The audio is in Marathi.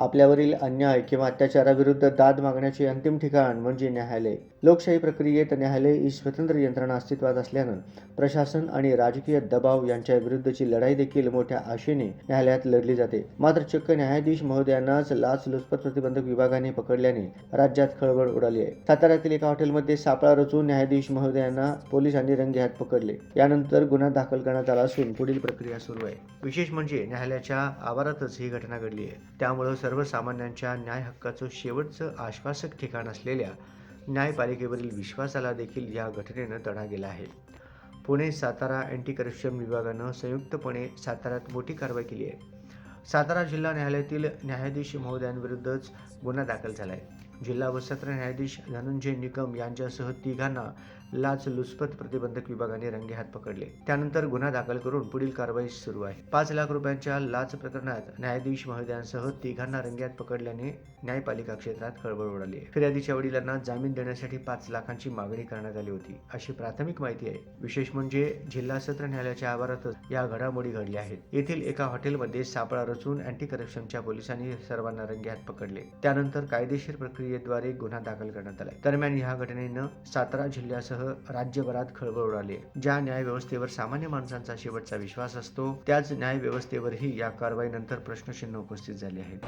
आपल्यावरील अन्याय किंवा अत्याचाराविरुद्ध दाद मागण्याचे अंतिम ठिकाण म्हणजे न्यायालय. लोकशाही प्रक्रियेत न्यायालय ही स्वतंत्र यंत्रणा अस्तित्वात असल्यानं प्रशासन आणि राजकीय दबाव यांच्या विरुद्धची लढाई देखील मोठ्या आशेने न्यायालयात लढली जाते. मात्र चक्क न्यायाधीश महोदयांनाच लाचलुचपत प्रतिबंधक विभागाने पकडल्याने राज्यात खळबळ उडाली आहे. साताऱ्यातील एका हॉटेलमध्ये सापळा रचून न्यायाधीश महोदयांना पोलिसांनी रंगेहात पकडले. यानंतर गुन्हा दाखल करण्यात आला असून पुढील प्रक्रिया सुरू आहे. विशेष म्हणजे न्यायालयाच्या आवारातच ही घटना घडली आहे. त्यामुळं सर्वसामान्यांच्या न्याय हक्काचं शेवटचं आश्वासक ठिकाण असलेल्या न्यायपालिकेवरील विश्वासाला देखील या घटनेनं तडा गेला आहे. पुणे सातारा अँटी करप्शन विभागानं संयुक्तपणे साताऱ्यात मोठी कारवाई केली आहे. सातारा जिल्हा न्यायालयातील न्यायाधीश महोदयांविरुद्धच गुन्हा दाखल झाला आहे जिल्हा व सत्र न्यायाधीश धनंजय निकम यांच्यासह तिघांना लाचलुचपत प्रतिबंधक विभागाने रंगेहात पकडले. त्यानंतर गुन्हा दाखल करून पुढील कारवाई सुरू आहे. पाच लाख रुपयांच्या लाच प्रकरणात न्यायाधीश महोदयांसह तिघांना रंगेहात पकडल्याने न्यायपालिका क्षेत्रात खळबळ उडाली आहे. फिर्यादीच्या वडिलांना जामीन देण्यासाठी पाच लाखांची मागणी करण्यात आली होती. अशी प्राथमिक माहिती आहे. विशेष म्हणजे जिल्हा सत्र न्यायालयाच्या आवारातच या घडामोडी घडल्या आहेत. येथील एका हॉटेलमध्ये सापळा रचून अँटी करप्शनच्या पोलिसांनी सर्वांना रंगेहात पकडले. त्यानंतर कायदेशीर प्रक्रियेद्वारे गुन्हा दाखल करण्यात आला दरम्यान या घटनेनं सातारा जिल्ह्यासह राज्यभरात खळबळ उडाली ज्या न्याय व्यवस्थेवर सामान्य माणसांचा शेवटचा विश्वास असतो त्याच न्याय व्यवस्थेवरही या कारवाईनंतर प्रश्नचिन्ह उपस्थित झाले आहेत.